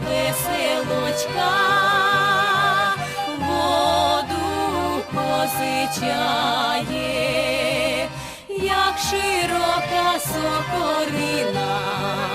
веселочка, воду позичає, як широка сокорина.